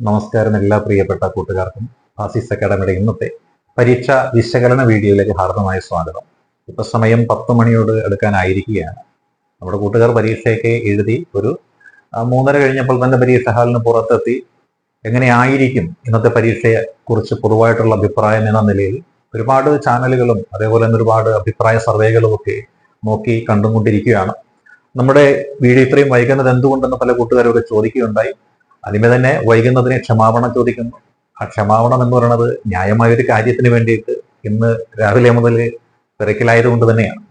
നമസ്കാരം എല്ലാ പ്രിയപ്പെട്ട കൂട്ടുകാർക്കും ആസിസ് അക്കാഡമിയുടെ ഇന്നത്തെ പരീക്ഷ വിശകലന വീഡിയോയിലേക്ക് ഹാർദമായ സ്വാഗതം. ഇപ്പൊ സമയം പത്ത് മണിയോട് എടുക്കാനായിരിക്കുകയാണ് നമ്മുടെ കൂട്ടുകാർ പരീക്ഷയൊക്കെ എഴുതി ഒരു മൂന്നര കഴിഞ്ഞപ്പോൾ തന്നെ പരീക്ഷ ഹാളിന് പുറത്തെത്തി എങ്ങനെയായിരിക്കും ഇന്നത്തെ പരീക്ഷയെ കുറിച്ച് പൊതുവായിട്ടുള്ള അഭിപ്രായം എന്ന നിലയിൽ ഒരുപാട് ചാനലുകളും അതേപോലെ തന്നെ ഒരുപാട് അഭിപ്രായ സർവേകളും ഒക്കെ നോക്കി കണ്ടുകൊണ്ടിരിക്കുകയാണ് നമ്മുടെ വീഡിയോ ഇത്രയും വൈകുന്നത് എന്തുകൊണ്ടെന്ന് പല കൂട്ടുകാരോട് ചോദിക്കുകയുണ്ടായി. ആദ്യമേ തന്നെ വൈകുന്നതിന് ക്ഷമാപണം ചോദിക്കുന്നു. ആ ക്ഷമാപണം എന്ന് പറയുന്നത് ന്യായമായ ഒരു കാര്യത്തിന് വേണ്ടിയിട്ട് ഇന്ന് രാവിലെ മുതൽ തിരക്കിലായതുകൊണ്ട് തന്നെയാണ്.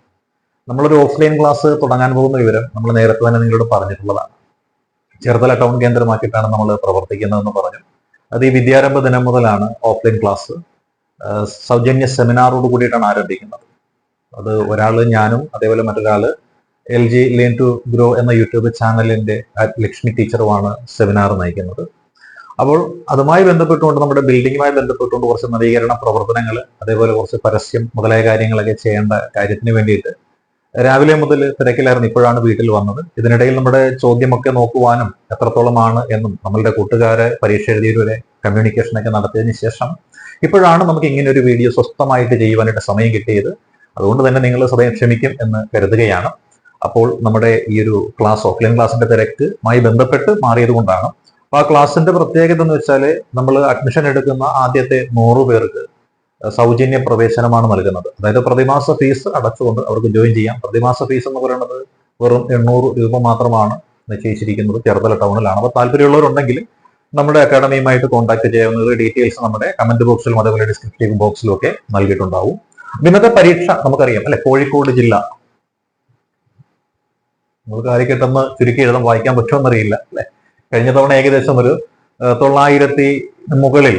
നമ്മളൊരു ഓഫ്ലൈൻ ക്ലാസ് തുടങ്ങാൻ പോകുന്ന വിവരം നമ്മൾ നേരത്തെ തന്നെ നിങ്ങളോട് പറഞ്ഞിട്ടുള്ളതാണ്. ചെറുതല ടൗൺ കേന്ദ്രമാക്കിയിട്ടാണ് നമ്മൾ പ്രവർത്തിക്കുന്നതെന്ന് പറഞ്ഞു. അത് ഈ വിദ്യാരംഭ ദിനം മുതലാണ് ഓഫ്ലൈൻ ക്ലാസ്. സൗജന്യ സെമിനാറോട് കൂടിയിട്ടാണ് ആരംഭിക്കുന്നത്. അത് ഒരാൾ ഞാനും അതേപോലെ മറ്റൊരാൾ L G learn to grow എന്ന യൂട്യൂബ് ചാനലിന്റെ ലക്ഷ്മി ടീച്ചറുമാണ് സെമിനാർ നയിക്കുന്നത്. അപ്പോൾ അതുമായി ബന്ധപ്പെട്ടുകൊണ്ട് നമ്മുടെ ബിൽഡിങ്ങുമായി ബന്ധപ്പെട്ടുകൊണ്ട് കുറച്ച് നവീകരണ പ്രവർത്തനങ്ങൾ അതേപോലെ കുറച്ച് പരസ്യം മുതലായ കാര്യങ്ങളൊക്കെ ചെയ്യേണ്ട കാര്യത്തിന് വേണ്ടിയിട്ട് രാവിലെ മുതൽ തിരക്കിലായിരുന്നു ഇപ്പോഴാണ് വീട്ടിൽ വന്നത്. ഇതിനിടയിൽ നമ്മുടെ ചോദ്യമൊക്കെ നോക്കുവാനും എത്രത്തോളമാണ് എന്നും നമ്മളുടെ കൂട്ടുകാരെ പരീക്ഷ എഴുതിയവരെ കമ്മ്യൂണിക്കേഷനൊക്കെ നടത്തിയതിന് ശേഷം ഇപ്പോഴാണ് നമുക്ക് ഇങ്ങനെ ഒരു വീഡിയോ സ്വസ്ഥമായിട്ട് ചെയ്യുവാനായിട്ട് സമയം കിട്ടിയത്. അതുകൊണ്ട് തന്നെ നിങ്ങൾ സ്വയം ക്ഷമിക്കും എന്ന് കരുതുകയാണ്. അപ്പോൾ നമ്മുടെ ഈ ഒരു ക്ലാസ് ഓഫ്ലൈൻ ക്ലാസിന്റെ തിരക്കുമായി ബന്ധപ്പെട്ട് മാറിയത് കൊണ്ടാണ്. അപ്പോൾ ആ ക്ലാസ്സിന്റെ പ്രത്യേകത എന്ന് വെച്ചാൽ നമ്മൾ അഡ്മിഷൻ എടുക്കുന്ന ആദ്യത്തെ നൂറ് പേർക്ക് സൗജന്യ പ്രവേശനമാണ് നൽകുന്നത്. അതായത് പ്രതിമാസ ഫീസ് അടച്ചുകൊണ്ട് അവർക്ക് ജോയിൻ ചെയ്യാം. പ്രതിമാസ ഫീസ് എന്ന് പറയുന്നത് വെറും എണ്ണൂറ് രൂപ മാത്രമാണ് നിശ്ചയിച്ചിരിക്കുന്നത് ചെറുതല ടൗണിലാണ്. അപ്പോൾ താല്പര്യമുള്ളവരുണ്ടെങ്കിൽ നമ്മുടെ അക്കാഡമിയുമായിട്ട് കോൺടാക്ട് ചെയ്യാവുന്നത് ഡീറ്റെയിൽസ് നമ്മുടെ കമന്റ് ബോക്സിലും അതേപോലെ ഡിസ്ക്രിപ്റ്റീവ് ബോക്സിലും ഒക്കെ നൽകിയിട്ടുണ്ടാവും. ഇന്നത്തെ പരീക്ഷ നമുക്കറിയാം അല്ലെ? കോഴിക്കോട് ജില്ല നമുക്ക് ആരിക്കെട്ടെന്ന് ചുരുക്കി എഴുതാൻ വായിക്കാൻ പറ്റുമെന്നറിയില്ല അല്ലെ? കഴിഞ്ഞ തവണ ഏകദേശം ഒരു തൊള്ളായിരത്തി മുകളിൽ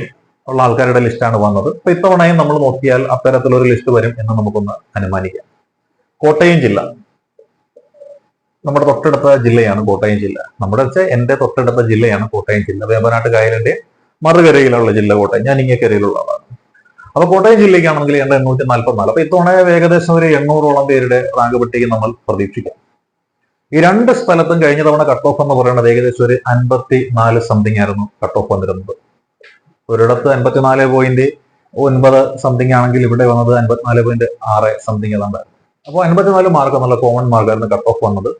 ഉള്ള ആൾക്കാരുടെ ലിസ്റ്റാണ് വന്നത്. അപ്പൊ ഇത്തവണയും നമ്മൾ നോക്കിയാൽ അത്തരത്തിലൊരു ലിസ്റ്റ് വരും എന്ന് നമുക്കൊന്ന് അനുമാനിക്കാം. കോട്ടയം ജില്ല. നമ്മുടെ തൊട്ടടുത്ത ജില്ലയാണ് കോട്ടയം ജില്ല. നമ്മുടെ വെച്ചാൽ എന്റെ തൊട്ടടുത്ത ജില്ലയാണ് കോട്ടയം ജില്ല. വേമ്പനാട്ട് കായലിന്റെ മറുകരയിലുള്ള ജില്ല കോട്ടയം. ഞാൻ ഇങ്ങക്കരയിലുള്ള ആളാണ്. അപ്പൊ കോട്ടയം ജില്ലയ്ക്കാണെങ്കിൽ എന്റെ എണ്ണൂറ്റി നാൽപ്പത്തിനാല് അപ്പൊ ഇത്തവണ ഏകദേശം ഒരു എണ്ണൂറോളം പേരുടെ റാങ്ക് പട്ടിക നമ്മൾ പ്രതീക്ഷിക്കാം. ഈ രണ്ട് സ്ഥലത്തും കഴിഞ്ഞ തവണ കട്ട് ഓഫ് എന്ന് പറയുന്നത് ഏകദേശം ഒരു അൻപത്തി നാല് സംതിങ് ആയിരുന്നു കട്ട് ഓഫ് വന്നിരുന്നത്. ഒരിടത്ത് അൻപത്തിനാല് പോയിന്റ് ഒൻപത് സംതിങ് ആണെങ്കിൽ ഇവിടെ വന്നത് അൻപത്തിനാല് പോയിന്റ് ആറ് സംതിങ് ഏതാണ്ടായിരുന്നു അപ്പോൾ അൻപത്തിനാല് മാർക്ക് എന്നുള്ള കോമൺ മാർക്കായിരുന്നു കട്ട് ഓഫ് വന്നത്.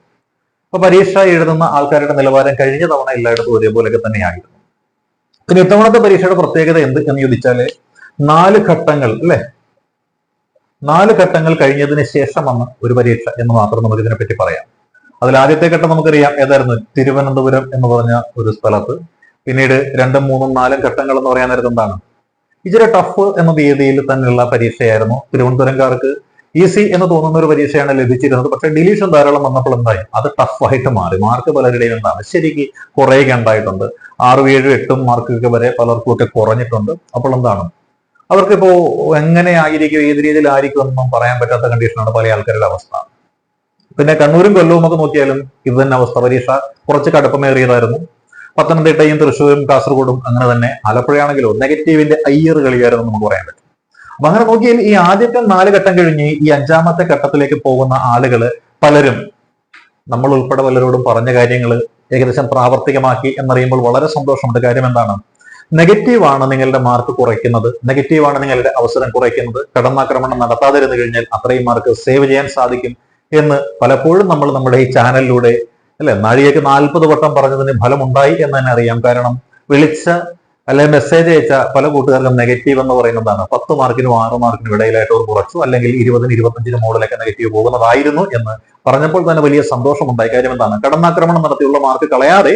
അപ്പൊ പരീക്ഷ എഴുതുന്ന ആൾക്കാരുടെ നിലവാരം കഴിഞ്ഞ തവണ എല്ലായിടത്തും ഒരേപോലെയൊക്കെ തന്നെയായിരുന്നു. പിന്നെ ഇത്തവണത്തെ പരീക്ഷയുടെ പ്രത്യേകത എന്ത് എന്ന് ചോദിച്ചാൽ നാല് ഘട്ടങ്ങൾ അല്ലെ? നാല് ഘട്ടങ്ങൾ കഴിഞ്ഞതിന് ശേഷം ഒരു പരീക്ഷ എന്ന് മാത്രം നമുക്ക് ഇതിനെപ്പറ്റി പറയാം. അതിൽ ആദ്യത്തെ ഘട്ടം നമുക്കറിയാം ഏതായിരുന്നു? തിരുവനന്തപുരം എന്ന് പറഞ്ഞ ഒരു സ്ഥലത്ത്. പിന്നീട് രണ്ടും മൂന്നും നാലും ഘട്ടങ്ങൾ എന്ന് പറയാൻ നേരത്തെ എന്താണ്? ഇച്ചിരി ടഫ് എന്ന തീയതിയിൽ തന്നെയുള്ള പരീക്ഷയായിരുന്നു. തിരുവനന്തപുരംകാർക്ക് ഈസി എന്ന് തോന്നുന്ന ഒരു പരീക്ഷയാണ് ലഭിച്ചിരുന്നത്. പക്ഷേ ഡിലീഷൻ ധാരാളം വന്നപ്പോൾ എന്തായി? അത് ടഫായിട്ട് മാറി. മാർക്ക് പലരുടെയും എന്താണ്? ശരിക്ക് കുറേയൊക്കെ ഉണ്ടായിട്ടുണ്ട്. ആറും ഏഴും എട്ടും മാർക്കൊക്കെ വരെ പലർക്കും ഒക്കെ കുറഞ്ഞിട്ടുണ്ട്. അപ്പോൾ എന്താണ്? അവർക്കിപ്പോ എങ്ങനെ ആയിരിക്കും ഏത് രീതിയിലായിരിക്കും എന്നൊന്നും പറയാൻ പറ്റാത്ത കണ്ടീഷനാണ് പല ആൾക്കാരുടെ അവസ്ഥ. പിന്നെ കണ്ണൂരും കൊല്ലവും ഒക്കെ നോക്കിയാലും ഇത് തന്നെ അവസ്ഥ. പരീക്ഷ കുറച്ച് കടുപ്പമേറിയതായിരുന്നു. പത്തനംതിട്ടയും തൃശ്ശൂരും കാസർഗോഡും അങ്ങനെ തന്നെ ആലപ്പുഴയാണെങ്കിലോ നെഗറ്റീവിന്റെ അയ്യർ കളിയായിരുന്നു നമുക്ക് പറയാൻ പറ്റും. അപ്പൊ അങ്ങനെ നോക്കിയാൽ ഈ ആദ്യത്തെ നാല് ഘട്ടം കഴിഞ്ഞ് ഈ അഞ്ചാമത്തെ ഘട്ടത്തിലേക്ക് പോകുന്ന ആളുകൾ പലരും നമ്മൾ ഉൾപ്പെടെ പലരോടും പറഞ്ഞ കാര്യങ്ങൾ ഏകദേശം പ്രാവർത്തികമാക്കി എന്നറിയുമ്പോൾ വളരെ സന്തോഷമുണ്ട്. കാര്യം എന്താണ്? നെഗറ്റീവാണ് നിങ്ങളുടെ മാർക്ക് കുറയ്ക്കുന്നത്. നെഗറ്റീവാണ് നിങ്ങളുടെ അവസരം കുറയ്ക്കുന്നത്. കടന്നാക്രമണം നടത്താതിരുന്നു കഴിഞ്ഞാൽ അത്രയും മാർക്ക് സേവ് ചെയ്യാൻ സാധിക്കും. എന്ന് പലപ്പോഴും നമ്മൾ നമ്മുടെ ഈ ചാനലിലൂടെ അല്ലെ നാഴികയ്ക്ക് നാൽപ്പത് വട്ടം പറഞ്ഞതിന് ഫലമുണ്ടായി എന്ന് തന്നെ അറിയാം. കാരണം വിളിച്ച അല്ലെ മെസ്സേജ് അയച്ച പല കൂട്ടുകാർക്കും നെഗറ്റീവ് എന്ന് പറയുന്നതാണ്. പത്ത് മാർക്കിനും ആറ് മാർക്കിനും ഇടയിലായിട്ട് അവർ കുറച്ചു അല്ലെങ്കിൽ ഇരുപതിന് ഇരുപത്തഞ്ചിന് മുകളിലൊക്കെ നെഗറ്റീവ് പോകുന്നതായിരുന്നു എന്ന് പറഞ്ഞപ്പോൾ തന്നെ വലിയ സന്തോഷമുണ്ടായി. കാര്യം എന്താണ്? കടന്നാക്രമണം നടത്തിയുള്ള മാർക്ക് കളയാതെ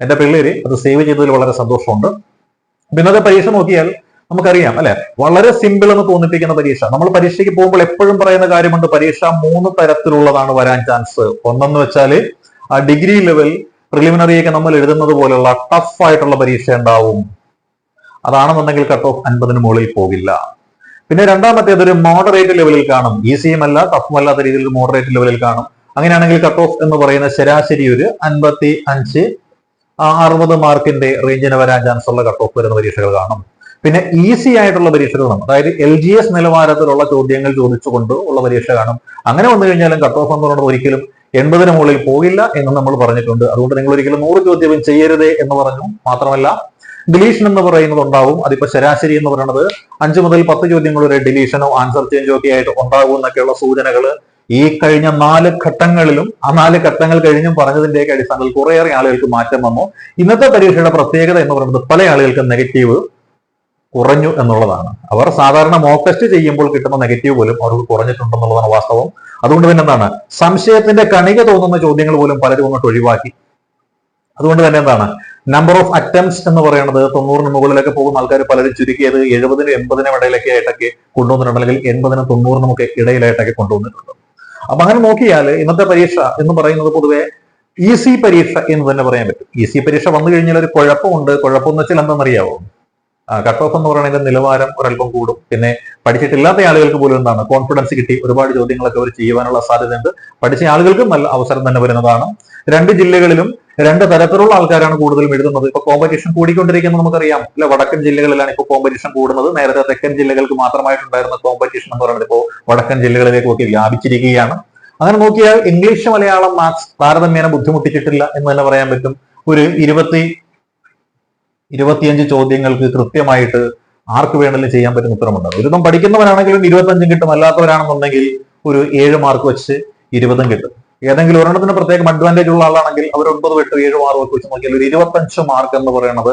എന്റെ പിള്ളേര് അത് സേവ് ചെയ്തതിൽ വളരെ സന്തോഷമുണ്ട്. ഇന്നത്തെ പരീക്ഷ നോക്കിയാൽ നമുക്കറിയാം അല്ലെ? വളരെ സിമ്പിൾ എന്ന് തോന്നിപ്പിക്കുന്ന പരീക്ഷ. നമ്മൾ പരീക്ഷയ്ക്ക് പോകുമ്പോൾ എപ്പോഴും പറയുന്ന കാര്യമുണ്ട് പരീക്ഷ മൂന്ന് തരത്തിലുള്ളതാണ് വരാൻ ചാൻസ് ഒന്നെന്ന് വെച്ചാൽ ആ ഡിഗ്രി ലെവൽ പ്രിലിമിനറി ഒക്കെ നമ്മൾ എഴുതുന്നത് പോലെയുള്ള ടഫ് ആയിട്ടുള്ള പരീക്ഷ ഉണ്ടാവും. അതാണെന്നുണ്ടെങ്കിൽ കട്ട് ഓഫ് അൻപതിന് മുകളിൽ പോകില്ല. പിന്നെ രണ്ടാമത്തേത് ഒരു മോഡറേറ്റ് ലെവലിൽ കാണും. ഈസിയും അല്ല ടഫും അല്ലാത്ത രീതിയിൽ മോഡറേറ്റ് ലെവലിൽ കാണും. അങ്ങനെയാണെങ്കിൽ കട്ട് ഓഫ് എന്ന് പറയുന്ന ശരാശരി ഒരു അൻപത്തി അഞ്ച് അറുപത് മാർക്കിന്റെ റേഞ്ചിന് വരാൻ ചാൻസ് ഉള്ള കട്ട് ഓഫ് വരുന്ന പരീക്ഷകൾ കാണും. പിന്നെ ഈസി ആയിട്ടുള്ള പരീക്ഷകൾ കാണും അതായത് എൽ ജി എസ് നിലവാരത്തിലുള്ള ചോദ്യങ്ങൾ ചോദിച്ചുകൊണ്ട് ഉള്ള പരീക്ഷ കാണും. അങ്ങനെ വന്നു കഴിഞ്ഞാലും കട്ട് ഓഫ് എന്ന് പറയുന്നത് ഒരിക്കലും എൺപതിന് മുകളിൽ പോകില്ല എന്ന് നമ്മൾ പറഞ്ഞിട്ടുണ്ട്. അതുകൊണ്ട് നിങ്ങൾ ഒരിക്കലും നൂറ് ചോദ്യവും ചെയ്യരുതേ എന്ന് പറഞ്ഞു. മാത്രമല്ല ഡിലീഷൻ എന്ന് പറയുന്നത് ഉണ്ടാവും. അതിപ്പോ ശരാശരി എന്ന് പറയുന്നത് അഞ്ച് മുതൽ പത്ത് ചോദ്യങ്ങൾ വരെ ഡിലീഷനോ ആൻസർ ചേഞ്ചോ ഒക്കെ ആയിട്ട് ഉണ്ടാകും എന്നൊക്കെയുള്ള സൂചനകൾ ഈ കഴിഞ്ഞ നാല് ഘട്ടങ്ങളിലും ആ നാല് ഘട്ടങ്ങൾ കഴിഞ്ഞും പറഞ്ഞതിന്റെയൊക്കെ അടിസ്ഥാനത്തിൽ കുറേയേറെ ആളുകൾക്ക് മാറ്റം വന്നു. ഇന്നത്തെ പരീക്ഷയുടെ പ്രത്യേകത എന്ന് പറയുന്നത് പല ആളുകൾക്കും നെഗറ്റീവ് കുറഞ്ഞു എന്നുള്ളതാണ്. അവർ സാധാരണ മോക്ക് ടെസ്റ്റ് ചെയ്യുമ്പോൾ കിട്ടുന്ന നെഗറ്റീവ് പോലും അവർക്ക് കുറഞ്ഞിട്ടുണ്ടെന്നുള്ളതാണ് വാസ്തവം. അതുകൊണ്ട് തന്നെ എന്താണ്? സംശയത്തിന്റെ കണിക തോന്നുന്ന ചോദ്യങ്ങൾ പോലും പലരും അങ്ങോട്ട് ഒഴിവാക്കി. അതുകൊണ്ട് തന്നെ എന്താണ്? നമ്പർ ഓഫ് അറ്റംപ്റ്റ്സ് എന്ന് പറയുന്നത് തൊണ്ണൂറിന് മുകളിലൊക്കെ പോകുന്ന ആൾക്കാർ പലരും ചുരുക്കിയത് എഴുപതിനും എൺപതിനും ഇടയിലൊക്കെ ആയിട്ടൊക്കെ കൊണ്ടുവന്നിട്ടുണ്ട്. അല്ലെങ്കിൽ എൺപതിനും തൊണ്ണൂറിനും ഒക്കെ ഇടയിലായിട്ടൊക്കെ കൊണ്ടുവന്നിട്ടുണ്ട്. അപ്പൊ അങ്ങനെ നോക്കിയാൽ ഇന്നത്തെ പരീക്ഷ എന്ന് പറയുന്നത് പൊതുവെ ഈസി പരീക്ഷ എന്ന് തന്നെ പറയാൻ പറ്റും. ഈസി പരീക്ഷ വന്നു കഴിഞ്ഞാൽ ഒരു കുഴപ്പമുണ്ട്. കുഴപ്പം എന്ന് വെച്ചാൽ എന്താണെന്നറിയാവോ? കട്ട് ഓഫ് എന്ന് പറയുന്നതിന്റെ നിലവാരം ഒരല്പം കൂടും. പിന്നെ പഠിച്ചിട്ടില്ലാത്ത ആളുകൾക്ക് പോലും എന്താണ്? കോൺഫിഡൻസ് കിട്ടി. ഒരുപാട് ചോദ്യങ്ങളൊക്കെ അവർ ചെയ്യുവാനുള്ള സാധ്യതയുണ്ട്. പഠിച്ച ആളുകൾക്കും നല്ല അവസരം തന്നെ വരുന്നതാണ്. രണ്ട് ജില്ലകളിലും രണ്ട് തരത്തിലുള്ള ആൾക്കാരാണ് കൂടുതലും എഴുതുന്നത്. ഇപ്പൊ കോമ്പറ്റീഷൻ കൂടിക്കൊണ്ടിരിക്കുന്നത് നമുക്കറിയാം. അല്ല വടക്കൻ ജില്ലകളിലാണ് ഇപ്പോൾ കോമ്പറ്റീഷൻ കൂടുന്നത്. നേരത്തെ തെക്കൻ ജില്ലകൾക്ക് മാത്രമായിട്ടുണ്ടായിരുന്ന കോമ്പറ്റീഷൻ എന്ന് പറയുന്നത് ഇപ്പോൾ വടക്കൻ ജില്ലകളിലേക്കൊക്കെ വ്യാപിച്ചിരിക്കുകയാണ്. അങ്ങനെ നോക്കിയാൽ ഇംഗ്ലീഷ് മലയാളം മാത്സ് താരതമ്യേന ബുദ്ധിമുട്ടിച്ചിട്ടില്ല എന്ന് തന്നെ പറയാൻ പറ്റും. ഒരു ഇരുപത്തി ഇരുപത്തിയഞ്ച് ചോദ്യങ്ങൾക്ക് കൃത്യമായിട്ട് ആർക്ക് വേണമെങ്കിലും ചെയ്യാൻ പറ്റുന്ന ഉത്തരമുണ്ട്. ബിരുദം പഠിക്കുന്നവരാണെങ്കിലും ഇരുപത്തഞ്ചും കിട്ടും. അല്ലാത്തവരാണെന്നുണ്ടെങ്കിൽ ഒരു ഏഴ് മാർക്ക് വെച്ച് ഇരുപതും കിട്ടും. ഏതെങ്കിലും ഒരെണ്ണത്തിന് പ്രത്യേകം അഡ്വാന്റേജ് ഉള്ള ആളാണെങ്കിൽ അവർ ഒൻപത് എട്ട് ഏഴ് മാർക്ക് വെച്ച് നോക്കിയാൽ ഒരു ഇരുപത്തഞ്ച് മാർക്ക് എന്ന് പറയുന്നത്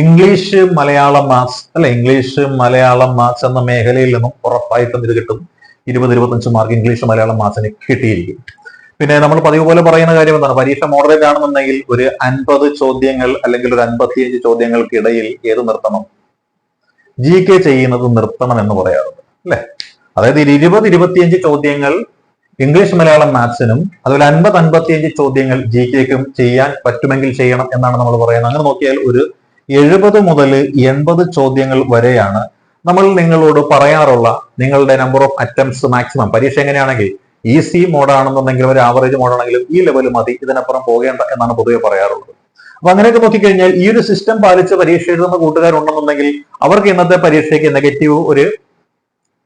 ഇംഗ്ലീഷ് മലയാളം മാത്സ് അല്ലെ ഇംഗ്ലീഷ് മലയാളം മാത്സ് എന്ന മേഖലയിൽ നിന്നും ഉറപ്പായിട്ടും ഇത് കിട്ടും. ഇരുപത് ഇരുപത്തഞ്ച് മാർക്ക് ഇംഗ്ലീഷ് മലയാളം മാത്സിന് കിട്ടിയിരിക്കും. പിന്നെ നമ്മൾ പതിവ് പോലെ പറയുന്ന കാര്യം എന്താണ്? പരീക്ഷ മോഡറേറ്റ് ആണെന്നുണ്ടെങ്കിൽ ഒരു അൻപത് ചോദ്യങ്ങൾ അല്ലെങ്കിൽ ഒരു അൻപത്തിയഞ്ച് ചോദ്യങ്ങൾക്കിടയിൽ ഏത് നിർത്തണം? ജി കെ ചെയ്യുന്നത് നിർത്തണം എന്ന് പറയാറുണ്ട് അല്ലെ? അതായത് ഇരുപത് ഇരുപത്തിയഞ്ച് ചോദ്യങ്ങൾ ഇംഗ്ലീഷ് മലയാളം മാത്സിനും അതുപോലെ അൻപത് അൻപത്തിയഞ്ച് ചോദ്യങ്ങൾ ജി കെക്കും ചെയ്യാൻ പറ്റുമെങ്കിൽ ചെയ്യണം എന്നാണ് നമ്മൾ പറയുന്നത്. അങ്ങനെ നോക്കിയാൽ ഒരു എഴുപത് മുതൽ എൺപത് ചോദ്യങ്ങൾ വരെയാണ് നമ്മൾ നിങ്ങളോട് പറയാറുള്ള നിങ്ങളുടെ നമ്പർ ഓഫ് അറ്റംപ്റ്റ്സ് മാക്സിമം പരീക്ഷ എങ്ങനെയാണെങ്കിൽ ഈസി മോഡാണെന്നുണ്ടെങ്കിലും ഒരു ആവറേജ് മോഡാണെങ്കിലും ഈ ലെവൽ മതി ഇതിനപ്പുറം പോകേണ്ട എന്നാണ് പൊതുവെ പറയാറുള്ളത്. അപ്പൊ അങ്ങനെയൊക്കെ നോക്കിക്കഴിഞ്ഞാൽ ഈ ഒരു സിസ്റ്റം പാലിച്ച് പരീക്ഷ എഴുതുന്ന കൂട്ടുകാരുണ്ടെന്നുണ്ടെങ്കിൽ അവർക്ക് ഇന്നത്തെ പരീക്ഷയ്ക്ക് നെഗറ്റീവ് ഒരു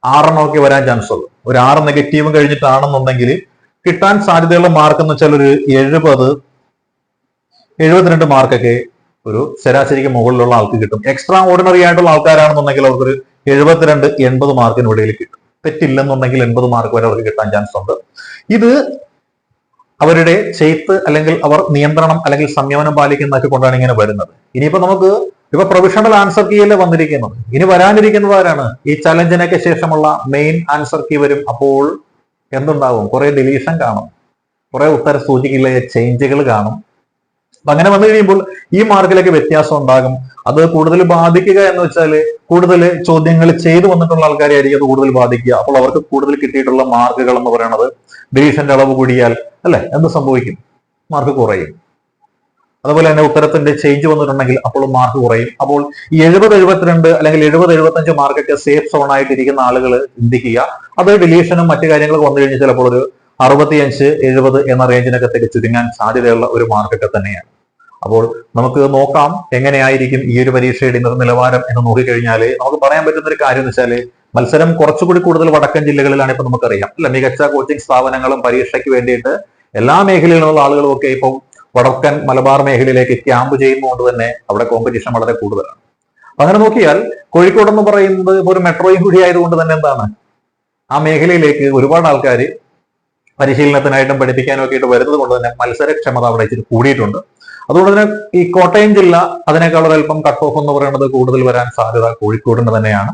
ആറെണ്ണമൊക്കെ വരാൻ ചാൻസ് ഉള്ളൂ. ഒരു ആറ് നെഗറ്റീവും കഴിഞ്ഞിട്ടാണെന്നുണ്ടെങ്കിൽ കിട്ടാൻ സാധ്യതയുള്ള മാർക്ക് എന്ന് വെച്ചാൽ ഒരു എഴുപത് എഴുപത്തിരണ്ട് മാർക്കൊക്കെ ഒരു ശരാശരിക്ക് മുകളിലുള്ള ആൾക്ക് കിട്ടും. എക്സ്ട്രാ ഓർഡിനറി ആയിട്ടുള്ള ആൾക്കാരാണെന്നുണ്ടെങ്കിൽ അവർക്കൊരു എഴുപത്തിരണ്ട് എൺപത് മാർക്കിന് ഇടയിൽ കിട്ടും. തെറ്റില്ലെന്നുണ്ടെങ്കിൽ എൺപത് മാർക്ക് വരെ അവർക്ക് കിട്ടാൻ ചാൻസ് ഉണ്ട്. ഇത് അവരുടെ ചെയ്ത്ത് അല്ലെങ്കിൽ അവർ നിയന്ത്രണം അല്ലെങ്കിൽ സംയമനം പാലിക്കുന്നതൊക്കെ കൊണ്ടാണ് ഇങ്ങനെ വരുന്നത്. ഇനിയിപ്പോ നമുക്ക് ഇപ്പൊ പ്രൊവിഷണൽ ആൻസർ കീയല്ലേ വന്നിരിക്കുന്നത്? ഇനി വരാനിരിക്കുന്നത് ആരാണ്? ഈ ചലഞ്ചിനൊക്കെ ശേഷമുള്ള മെയിൻ ആൻസർ കീ വരും. അപ്പോൾ എന്തുണ്ടാവും? കുറെ ഡിലീഷൻ കാണും. കുറെ ഉത്തര സൂചികയിലെ ചേഞ്ചുകൾ കാണും. അങ്ങനെ വന്നു കഴിയുമ്പോൾ ഈ മാർക്കിലൊക്കെ വ്യത്യാസം ഉണ്ടാകും. അത് കൂടുതൽ ബാധിക്കുക എന്ന് വെച്ചാൽ കൂടുതൽ ചോദ്യങ്ങൾ ചെയ്തു വന്നിട്ടുള്ള ആൾക്കാരെ ആയിരിക്കും അത് കൂടുതൽ ബാധിക്കുക. അപ്പോൾ അവർക്ക് കൂടുതൽ കിട്ടിയിട്ടുള്ള മാർക്കുകൾ എന്ന് പറയുന്നത് ഡിവിഷന്റെ അളവ് കൂടിയാൽ അല്ലെ? എന്ത് സംഭവിക്കും? മാർക്ക് കുറയും. അതുപോലെ തന്നെ ഉത്തരത്തിന്റെ ചേഞ്ച് വന്നിട്ടുണ്ടെങ്കിൽ അപ്പോൾ മാർക്ക് കുറയും. അപ്പോൾ എഴുപത് എഴുപത്തിരണ്ട് അല്ലെങ്കിൽ എഴുപത് എഴുപത്തഞ്ച് മാർക്കൊക്കെ സേഫ് സോൺ ആയിട്ടിരിക്കുന്ന ആളുകൾ ചിന്തിക്കുക അത് ഡിലീഷനും മറ്റു കാര്യങ്ങളൊക്കെ വന്നു കഴിഞ്ഞാൽ ചിലപ്പോൾ ഒരു അറുപത്തിയഞ്ച് എഴുപത് എന്ന റേഞ്ചിനൊക്കെ ചുരുങ്ങാൻ സാധ്യതയുള്ള ഒരു മാർക്കൊക്കെ തന്നെയാണ്. അപ്പോൾ നമുക്ക് നോക്കാം എങ്ങനെയായിരിക്കും ഈ ഒരു പരീക്ഷയുടെ നിലവാരം എന്ന് നോക്കിക്കഴിഞ്ഞാൽ നമുക്ക് പറയാൻ പറ്റുന്ന ഒരു കാര്യം എന്ന് വെച്ചാൽ മത്സരം കുറച്ചുകൂടി കൂടുതൽ വടക്കൻ ജില്ലകളിലാണ് ഇപ്പൊ നമുക്കറിയാം. അല്ല മികച്ച കോച്ചിങ് സ്ഥാപനങ്ങളും പരീക്ഷയ്ക്ക് വേണ്ടിയിട്ട് എല്ലാ മേഖലയിലുള്ള ആളുകളും ഒക്കെ ഇപ്പം വടക്കൻ മലബാർ മേഖലയിലേക്ക് ക്യാമ്പ് ചെയ്യുന്നതുകൊണ്ട് തന്നെ അവിടെ കോമ്പറ്റീഷൻ വളരെ കൂടുതലാണ്. അങ്ങനെ നോക്കിയാൽ കോഴിക്കോട് എന്ന് പറയുന്നത് ഇപ്പോൾ ഒരു മെട്രോയും കൂടി ആയതുകൊണ്ട് തന്നെ എന്താണ്? ആ മേഖലയിലേക്ക് ഒരുപാട് ആൾക്കാർ പരിശീലനത്തിനായിട്ടും പഠിപ്പിക്കാനും ഒക്കെ ആയിട്ട് വരുന്നത് കൊണ്ട് തന്നെ മത്സരക്ഷമത അവിടെ ഇച്ചിരി കൂടിയിട്ടുണ്ട്. അതുകൊണ്ട് തന്നെ ഈ കോട്ടയം ജില്ല അതിനേക്കാൾ അല്പം കട്ട് ഓഫ് എന്ന് പറയുന്നത് കൂടുതൽ വരാൻ സാധ്യത കോഴിക്കോടിന് തന്നെയാണ്.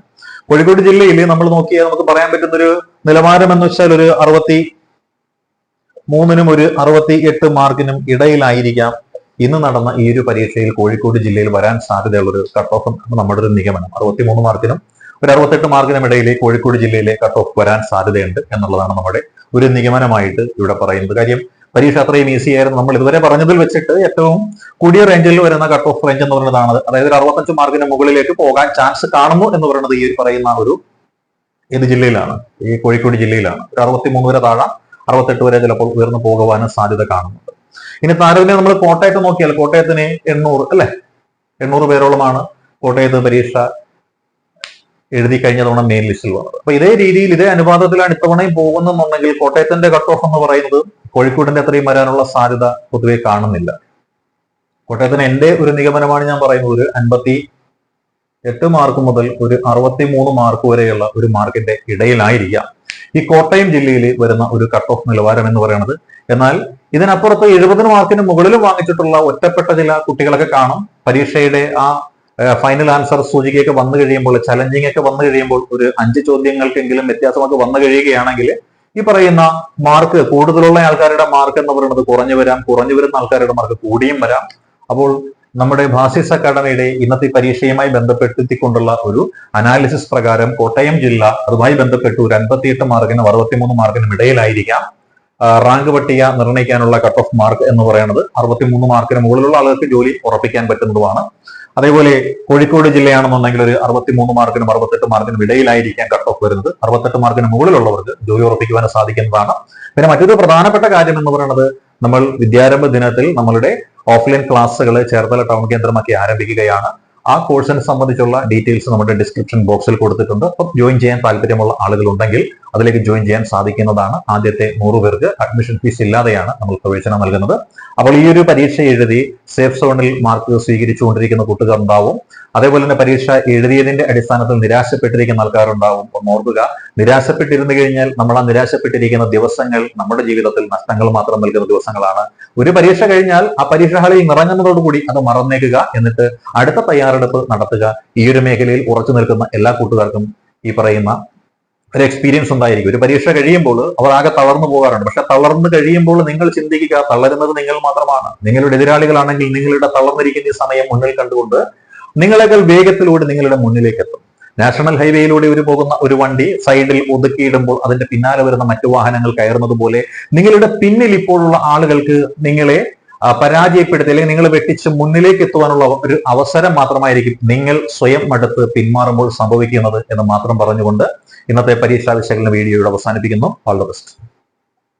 കോഴിക്കോട് ജില്ലയിൽ നമ്മൾ നോക്കിയാൽ നമുക്ക് പറയാൻ പറ്റുന്ന ഒരു നിലവാരം എന്ന് വെച്ചാൽ ഒരു അറുപത്തി മൂന്നിനും ഒരു അറുപത്തി എട്ട് മാർക്കിനും ഇടയിലായിരിക്കാം ഇന്ന് നടന്ന ഈ ഒരു പരീക്ഷയിൽ കോഴിക്കോട് ജില്ലയിൽ വരാൻ സാധ്യതയുള്ള ഒരു കട്ട് ഓഫ് നമ്മുടെ ഒരു നിഗമനം. അറുപത്തി മൂന്ന് മാർക്കിനും ഒരു അറുപത്തെട്ട് മാർക്കിനും ഇടയിൽ കോഴിക്കോട് ജില്ലയിലെ കട്ട് ഓഫ് വരാൻ സാധ്യതയുണ്ട് എന്നുള്ളതാണ് നമ്മുടെ ഒരു നിഗമനമായിട്ട് ഇവിടെ പറയുന്നത്. കാര്യം പരീക്ഷ അത്രയും ഈസി ആയിരുന്നു. നമ്മൾ ഇതുവരെ പറഞ്ഞതിൽ വെച്ചിട്ട് ഏറ്റവും കൂടിയ റേഞ്ചിൽ വരുന്ന കട്ട് ഓഫ് റേഞ്ച് എന്ന് പറയുന്നതാണ് അതായത് ഒരു അറുപത്തഞ്ച് മാർക്കിന് മുകളിലേക്ക് പോകാൻ ചാൻസ് കാണുന്നു എന്ന് പറയുന്നത് ഈ പറയുന്ന ഒരു ഏത് ജില്ലയിലാണ്? ഈ കോഴിക്കോട് ജില്ലയിലാണ്. ഒരു അറുപത്തി മൂന്ന് വരെ താഴെ അറുപത്തെട്ട് വരെ ചിലപ്പോൾ ഉയർന്നു പോകുവാനും സാധ്യത കാണുന്നുണ്ട്. ഇനി താരതമ്യം നമ്മൾ കോട്ടയത്ത് നോക്കിയാൽ കോട്ടയത്തിന് എണ്ണൂറ് അല്ലെ? എണ്ണൂറ് പേരോളമാണ് കോട്ടയത്ത് പരീക്ഷ എഴുതി കഴിഞ്ഞ തവണ മെയിൻ ലിസ്റ്റിൽ വന്നത്. അപ്പൊ ഇതേ രീതിയിൽ ഇതേ അനുപാതത്തിലാണ് ഇത്തവണയും പോകുന്നെന്നുണ്ടെങ്കിൽ കോട്ടയത്തിന്റെ കട്ട് ഓഫ് എന്ന് പറയുന്നത് കോഴിക്കോടിന്റെ അത്രയും വരാനുള്ള സാധ്യത പൊതുവെ കാണുന്നില്ല. കോട്ടയത്തിന് എന്റെ ഒരു നിഗമനമാണ് ഞാൻ പറയുന്നത് ഒരു അൻപത്തി എട്ട് മാർക്ക് മുതൽ ഒരു അറുപത്തി മൂന്ന് മാർക്ക് വരെയുള്ള ഒരു മാർക്കിന്റെ ഇടയിലായിരിക്കാം. ഈ കോട്ടയം ജില്ലയിൽ വരുന്ന ഒരു കട്ട് ഓഫ് നിലവാരം എന്ന് പറയുന്നത്. എന്നാൽ ഇതിനപ്പുറത്ത് എഴുപതിന് മാർക്കിന് മുകളിലും വാങ്ങിച്ചിട്ടുള്ള ഒറ്റപ്പെട്ട ചില കുട്ടികളൊക്കെ കാണും. പരീക്ഷയുടെ ആ ഫൈനൽ ആൻസർ സൂചികയൊക്കെ വന്നു കഴിയുമ്പോൾ ചലഞ്ചിങ് ഒക്കെ വന്നു കഴിയുമ്പോൾ ഒരു അഞ്ച് ചോദ്യങ്ങൾക്കെങ്കിലും വ്യത്യാസമൊക്കെ വന്നു കഴിയുകയാണെങ്കിൽ ഈ പറയുന്ന മാർക്ക് കൂടുതലുള്ള ആൾക്കാരുടെ മാർക്ക് എന്ന് പറയുന്നത് കുറഞ്ഞു വരാം കുറഞ്ഞു വരുന്ന ആൾക്കാരുടെ മാർക്ക് കൂടിയും വരാം. അപ്പോൾ നമ്മുടെ ഭാസിസ് അക്കാഡമിയുടെ ഇന്നത്തെ പരീക്ഷയുമായി ബന്ധപ്പെടുത്തിക്കൊണ്ടുള്ള ഒരു അനാലിസിസ് പ്രകാരം കോട്ടയം ജില്ല അതുമായി ബന്ധപ്പെട്ട് ഒരു അൻപത്തിയെട്ട് മാർക്കിനും അറുപത്തിമൂന്ന് മാർക്കിനും ഇടയിലായിരിക്കാം. റാങ്ക് പട്ടിക നിർണയിക്കാനുള്ള കട്ട് ഓഫ് മാർക്ക് എന്ന് പറയുന്നത് അറുപത്തിമൂന്ന് മാർക്കിന് മുകളിലുള്ള ആളുകൾക്ക് ജോലി ഉറപ്പിക്കാൻ പറ്റുന്നതുമാണ്. അതേപോലെ കോഴിക്കോട് ജില്ലയാണെന്നുണ്ടെങ്കിൽ ഒരു അറുപത്തിമൂന്ന് മാർക്കിനും അറുപത്തെട്ട് മാർക്കിനും ഇടയിലായിരിക്കാൻ കട്ട് ഓഫ് വരുന്നത്. അറുപത്തെട്ട് മാർക്കിന് മുകളിലുള്ളവർക്ക് ജോലി ഉറപ്പിക്കുവാൻ സാധിക്കുന്നതാണ്. പിന്നെ മറ്റൊരു പ്രധാനപ്പെട്ട കാര്യം എന്ന് പറയുന്നത് നമ്മൾ വിദ്യാരംഭ ദിനത്തിൽ നമ്മളുടെ ഓഫ്ലൈൻ ക്ലാസ്സുകൾ ചേർത്തല ടൗൺ കേന്ദ്രമാക്കി ആരംഭിക്കുകയാണ്. ആ കോഴ്സിനെ സംബന്ധിച്ചുള്ള ഡീറ്റെയിൽസ് നമ്മുടെ ഡിസ്ക്രിപ്ഷൻ ബോക്സിൽ കൊടുത്തിട്ടുണ്ട്. അപ്പം ജോയിൻ ചെയ്യാൻ താല്പര്യമുള്ള ആളുകളുണ്ടെങ്കിൽ അതിലേക്ക് ജോയിൻ ചെയ്യാൻ സാധിക്കുന്നതാണ് ആദ്യത്തെ നൂറ് പേർക്ക് അഡ്മിഷൻ ഫീസ് ഇല്ലാതെയാണ് നമ്മൾ പ്രവേശനം നൽകുന്നത്. അപ്പോൾ ഈ ഒരു പരീക്ഷ എഴുതി സേഫ് സോണിൽ മാർക്ക് സ്വീകരിച്ചുകൊണ്ടിരിക്കുന്ന കൂട്ടുകാർ ഉണ്ടാവും അതേപോലെ തന്നെ പരീക്ഷ എഴുതിയതിന്റെ അടിസ്ഥാനത്തിൽ നിരാശപ്പെട്ടിരിക്കുന്ന ആൾക്കാരുണ്ടാവും. ഒന്ന് ഓർക്കുക നിരാശപ്പെട്ടിരുന്നു കഴിഞ്ഞാൽ നമ്മൾ ആ നിരാശപ്പെട്ടിരിക്കുന്ന ദിവസങ്ങൾ നമ്മുടെ ജീവിതത്തിൽ നഷ്ടങ്ങൾ മാത്രം നൽകുന്ന ദിവസങ്ങളാണ്. ഒരു പരീക്ഷ കഴിഞ്ഞാൽ ആ പരീക്ഷ ഹാളിൽ നിറങ്ങുന്നതോടുകൂടി അത് മറന്നേക്കുക. എന്നിട്ട് അടുത്ത തയ്യാറെടുപ്പ് നടത്തുക ഈ ഒരു മേഖലയിൽ ഉറച്ചു നിൽക്കുന്ന എല്ലാ കൂട്ടുകാർക്കും ഈ പറയുന്ന ഒരു എക്സ്പീരിയൻസ് ഉണ്ടായിരിക്കും. ഒരു പരീക്ഷ കഴിയുമ്പോൾ അവർ ആകെ തളർന്നു പോകാറുണ്ട്. പക്ഷെ തളർന്നു കഴിയുമ്പോൾ നിങ്ങൾ ചിന്തിക്കുക തളരുന്നത് നിങ്ങൾ മാത്രമാണ്. നിങ്ങളുടെ എതിരാളികളാണെങ്കിൽ നിങ്ങളുടെ തളർന്നിരിക്കുന്ന ഈ സമയം മുന്നിൽ കണ്ടുകൊണ്ട് നിങ്ങളെക്കാൾ വേഗത്തിലൂടെ നിങ്ങളുടെ മുന്നിലേക്ക് എത്തും. നാഷണൽ ഹൈവേയിലൂടെ ഒരു പോകുന്ന ഒരു വണ്ടി സൈഡിൽ ഒതുക്കിയിടുമ്പോൾ അതിന്റെ പിന്നാലെ വരുന്ന മറ്റു വാഹനങ്ങൾ കയറുന്നത് പോലെ നിങ്ങളുടെ പിന്നിൽ ഇപ്പോഴുള്ള ആളുകൾക്ക് നിങ്ങളെ പരാജയപ്പെടുത്തി അല്ലെങ്കിൽ നിങ്ങൾ വെട്ടിച്ച് മുന്നിലേക്ക് എത്തുവാനുള്ള ഒരു അവസരം മാത്രമായിരിക്കും നിങ്ങൾ സ്വയം മടുത്ത് പിന്മാറുമ്പോൾ സംഭവിക്കുന്നത് എന്ന് മാത്രം പറഞ്ഞുകൊണ്ട് ഇന്നത്തെ പരീക്ഷാ വിശകലന വീഡിയോയുടെ അവസാനിപ്പിക്കുന്നു. All the best